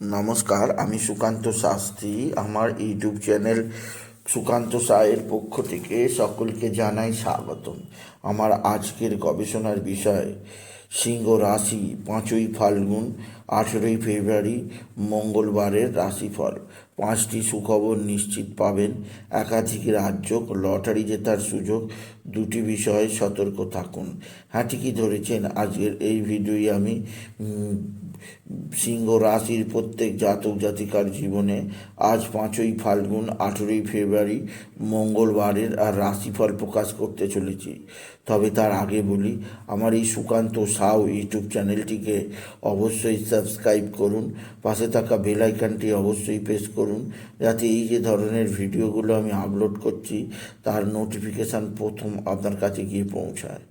নমস্কার, আমি সুকান্ত শাস্ত্রী। আমার ইউটিউব চ্যানেল সুকান্ত সায়ের পক্ষ থেকে সকলকে জানাই স্বাগতম। আমার আজকের গবেষণার বিষয়, সিংহ রাশি পাঁচই ফাল্গুন, আঠেরোই ফেব্রুয়ারি, মঙ্গলবারের রাশিফল। পাঁচটি সুখবর নিশ্চিত পাবেন। একাধিক রাজ্য লটারি জেতার সুযোগ, দুটি বিষয়ে সতর্ক থাকুন। হ্যাঁ ঠিকই ধরেছেন। আজকের এই ভিডিওই আমি সিংহ রাশির প্রত্যেক জাতক জাতিকার জীবনে আজ পাঁচই ফাল্গুন, আঠেরোই ফেব্রুয়ারি মঙ্গলবারের আর রাশিফল প্রকাশ করতে চলেছি। তবে তার আগে বলি, আমার এই সুকান্ত সাউ ইউটিউব চ্যানেলটিকে অবশ্যই সাবস্ক্রাইব করুন, পাশে থাকা বেল আইকনটি অবশ্যই প্রেস করুন, যাতে এই যে ধরনের ভিডিওগুলো আমি আপলোড করছি, তার নোটিফিকেশান প্রথম আপনার কাছে গিয়ে পৌঁছায়।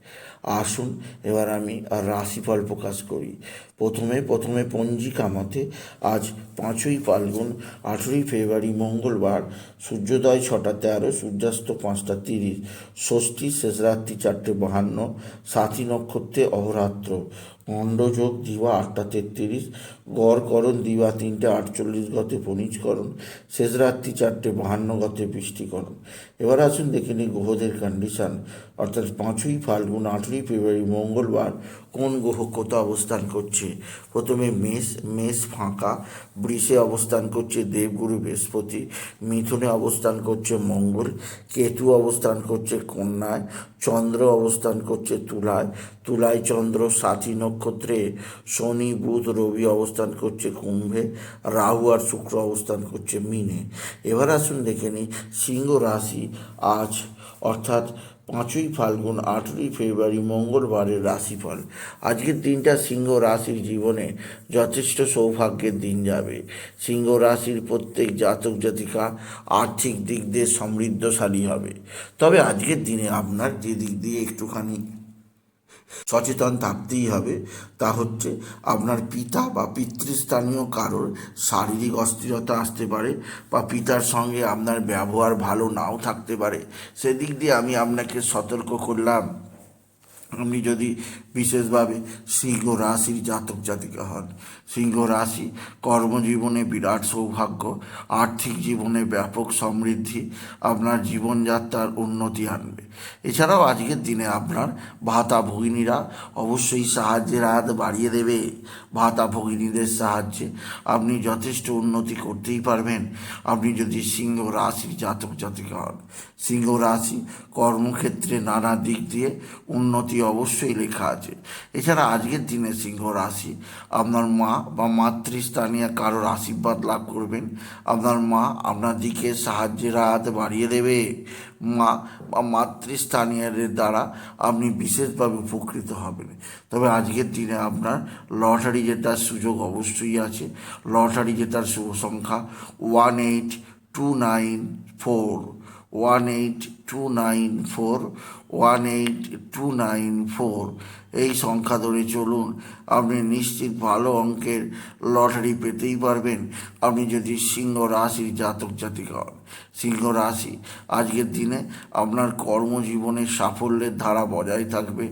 আসুন, এবার আমি আর রাশিফল প্রকাশ করি। প্রথমে প্রথমে পঞ্জিকা মতে আজ পাঁচই ফাল্গুন, আঠেরোই ফেব্রুয়ারি মঙ্গলবার, সূর্যোদয় ছটা তেরো, সূর্যাস্ত পাঁচটা তিরিশ, ষষ্ঠী শেষ রাত্রি চারটে বাহান্ন সাথী নক্ষত্রে অহরাত্র। মণ্ডযোগ দিবা আটটা তেত্রিশ গড়করণ দিবা তিনটে আটচল্লিশ গতে পনিজকরণ শেষ রাত্রি চারটে বাহান্ন গতে বৃষ্টিকরণ এবার আসুন দেখে নিই গ্রহদের কন্ডিশন অর্থাৎ পাঁচই ফাল্গুন আঠেরোই ফেব্রুয়ারি, মঙ্গলবার কোন গ্রহ কোথা অবস্থান করছে? প্রথমে মেষ মেষ ফাঁকা, বৃষে অবস্থান করছে দেবগুরু বৃহস্পতি, মিথুনে অবস্থান করছে মঙ্গল, কেতু অবস্থান করছে কন্যায়, চন্দ্র অবস্থান করছে তুলায় তুলায় চন্দ্র, সাথী নক্ষত্রে শনি, বুধ, রবি অবস্থান করছে কুম্ভে, রাহু আর শুক্র অবস্থান করছে মিনে। এবার আসুন দেখে নিই, সিংহ রাশি আজ, অর্থাৎ পাঁচই ফাল্গুন আঠেরোই ফেব্রুয়ারি, মঙ্গলবারের রাশিফল। আজকের দিনটা সিংহ রাশির জীবনে যথেষ্ট সৌভাগ্যের দিন যাবে। সিংহ রাশির প্রত্যেক জাতক জাতিকা আর্থিক দিক দিয়ে সমৃদ্ধশালী হবে। তবে আজকের দিনে আপনার যে দিক দিয়ে একটুখানি সচেতন থাকতেই হবে। তা হচ্ছে আপনার পিতা বা পিতৃস্থানীয় কারোর শারীরিক অস্থিরতা আসতে পারে বা পিতার সঙ্গে আপনার ব্যবহার ভালো নাও থাকতে পারে। সেদিক দিয়ে আমি আপনাকে সতর্ক করলাম। আপনি যদি বিশেষভাবে সিংহ রাশির জাতক জাতিকা হন, সিংহ রাশি কর্মজীবনে বিরাট সৌভাগ্য, আর্থিক জীবনে ব্যাপক সমৃদ্ধি, আপনার জীবনযাত্রার উন্নতি আনবে। এছাড়াও আজকের দিনে আপনার ভাতা ভগিনীরা অবশ্যই সাহায্যের হাত বাড়িয়ে দেবে। ভাতা ভগিনীদের সাহায্যে আপনি যথেষ্ট উন্নতি করতেই পারবেন। আপনি যদি সিংহ রাশির জাতক জাতিকা হন, সিংহ রাশি কর্মক্ষেত্রে নানা দিক দিয়ে উন্নতি অবশ্যই লেখা আছে। এছাড়া আজকের দিনে সিংহ রাশি, আপনার মা বা মাতৃস্থানীয় কারোর আশীর্বাদ লাভ করবেন। আপনার মা আপনার দিকে সাহায্যের হাত বাড়িয়ে দেবে। মা বা মাতৃস্থানীয়দের দ্বারা আপনি বিশেষভাবে উপকৃত হবেন। তবে আজকের দিনে আপনার লটারি জেতার সুযোগ অবশ্যই আছে। লটারি জেতার শুভ সংখ্যা one eight two nine four. One eight two nine four one eight two nine four এই সংখ্যা ধরে চলুন, আপনি নিশ্চিত ভালো অঙ্কের লটারি পেতেই পারবেন। আপনি যদি সিংহ রাশির জাতক জাতিকা হন। সিংহ রাশি। আজকের দিনে আপনার কর্মজীবনে সাফল্যের ধারা বজায় থাকবে,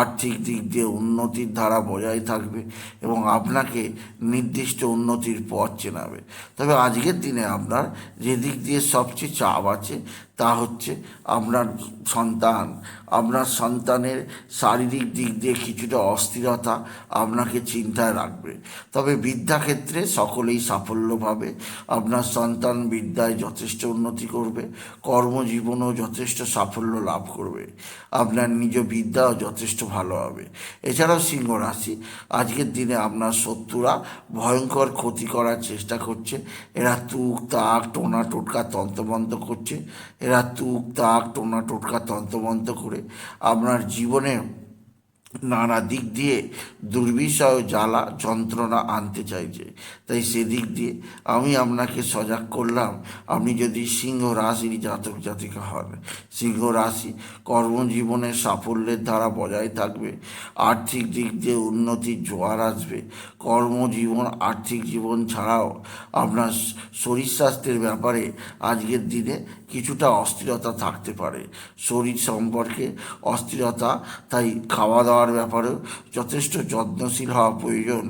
আর্থিক দিক দিয়ে উন্নতির ধারা বজায় থাকবে এবং আপনাকে নির্দিষ্ট উন্নতির পথ চেনাবে। তবে আজকের দিনে আপনার যে দিক দিয়ে সবচেয়ে চাপ আছে তা হচ্ছে আপনার সন্তান। আপনার সন্তানের শারীরিক দিক দিয়ে কিছুটা অস্থিরতা আপনাকে চিন্তায় রাখবে। তবে বিদ্যাক্ষেত্রে সকলেই সাফল্য পাবে আপনার সন্তান বিদ্যায় যথেষ্ট উন্নতি করবে, কর্মজীবনেও যথেষ্ট সাফল্য লাভ করবে। আপনার নিজ বিদ্যাও যথেষ্ট ভালো হবে। এছাড়াও সিংহ রাশি, আজকের দিনে আপনার শত্রুরা ভয়ঙ্কর ক্ষতি করার চেষ্টা করছে। এরা তুক, তাক, টোনা, টোটকা, তন্ত্রবন্ধ করছে এরা তুক তাক টোনা টোটকা তন্তবন্ত করে আপনার জীবনে নানা দিক দিয়ে দুর্বিষয় জ্বালা, যন্ত্রণা আনতে চাইছে। তাই সেদিক দিয়ে আমি আপনাকে সজাগ করলাম, আপনি যদি সিংহ রাশির জাতক জাতিকা হন। সিংহ রাশি কর্মজীবনের সাফল্যের ধারা বজায় থাকবে, আর্থিক দিক দিয়ে উন্নতির জোয়ার আসবে। কর্মজীবন, আর্থিক জীবন ছাড়াও আপনার শরীর স্বাস্থ্যের ব্যাপারে আজকের দিনে কিছুটা অস্থিরতা থাকতে পারে। শরীর সম্পর্কে অস্থিরতা, তাই খাওয়া দাওয়ার খাওয়ার ব্যাপারেও যথেষ্ট যত্নশীল হওয়া প্রয়োজন।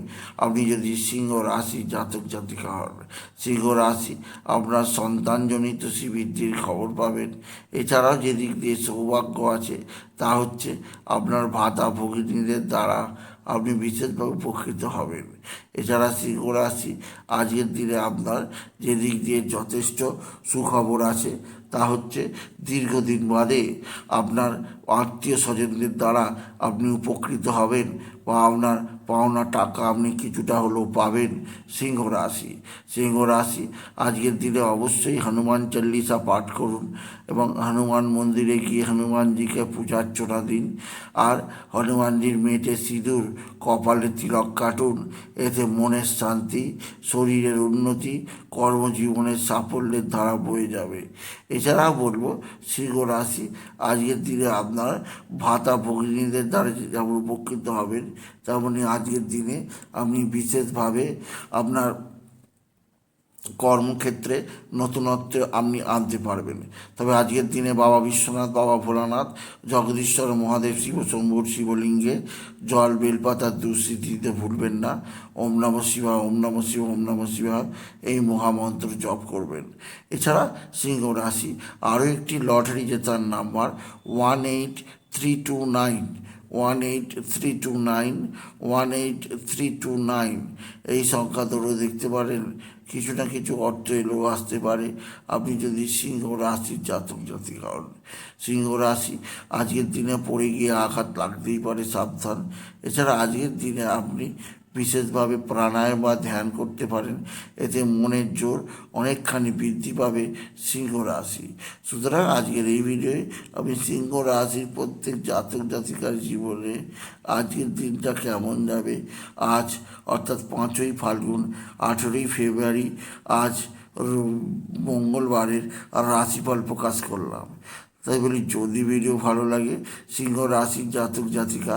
আপনি যদি সিংহ রাশি জাতক জাতিকা হন, সিংহ রাশি আপনার সন্তানজনিত শ্রীবৃদ্ধির খবর পাবেন। এছাড়াও যেদিক দিয়ে সৌভাগ্য আছে, তা হচ্ছে আপনার ভাতা ভগিনীদের দ্বারা আপনি বিশেষভাবে উপকৃত হবেন। এছাড়া সিংহ রাশি আজকের দিনে আপনার যেদিক দিয়ে যথেষ্ট সুখবর আছে, তা হচ্ছে দীর্ঘদিন বাদে আপনার আত্মীয় স্বজনদের দ্বারা আপনি উপকৃত হবেন বা আপনার পাওনা টাকা আপনি কিছুটা হলেও পাবেন সিংহ রাশি। সিংহ রাশি, আজকের দিনে অবশ্যই হনুমান চল্লিশা পাঠ করুন এবং হনুমান মন্দিরে গিয়ে হনুমানজিকে পূজার্চনা দিন। আর হনুমানজির মেয়েটে সিঁদুর কপালে তিলক কাটুন এতে মনের শান্তি, শরীরের উন্নতি, কর্মজীবনের সাফল্যের ধারা বয়ে যাবে। এছাড়াও বলব সিংহ রাশি আজকের দিনে আপনার ভাতা ভগিনীদের দ্বারা যেমন উপকৃত হবেন, তেমনি আজকের দিনে আপনি বিশেষভাবে আপনার কর্মক্ষেত্রে নতুনত্ব আপনি আনতে পারবেন। তবে আজকের দিনে বাবা বিশ্বনাথ, বাবা ভোলানাথ, জগদীশ্বর, মহাদেব, শিব, শম্ভুর শিবলিঙ্গে জল, বেলপাতা দুঃস্মৃতি দিতে ভুলবেন না। ওম নম শিবা ওম নম শিব, ওম নম শিবা এই মহামন্ত্র জপ করবেন। এছাড়া সিংহ রাশি, আরও একটি লটারি জেতার number one eight three two nine. One eight three two nine one eight three two nine এই সংখ্যা ধরে দেখতে পারেন, কিছু না কিছু অর্থ এলেও আসতে পারে। আপনি যদি সিংহ রাশির জাতক জাতি হন, সিংহ রাশি আজকের দিনে পড়ে গিয়ে আঘাত লাগতেই পারে, সাবধান। এছাড়া আজকের দিনে আপনি বিশেষভাবে প্রাণায়াম বা ধ্যান করতে পারেন। এতে মনের জোর অনেকখানি বৃদ্ধি পাবে সিংহ রাশি। সুতরাং আজকের এই ভিডিওয়ে আমি সিংহ রাশির প্রত্যেক জাতক জাতিকার জীবনে আজকের দিনটা কেমন যাবে? আজ অর্থাৎ পাঁচই ফাল্গুন, আঠেরোই ফেব্রুয়ারি, আজ মঙ্গলবারের রাশিফল প্রকাশ করলাম। তাই বলি, যদি ভিডিও ভালো লাগে, সিংহ রাশির জাতক জাতিকা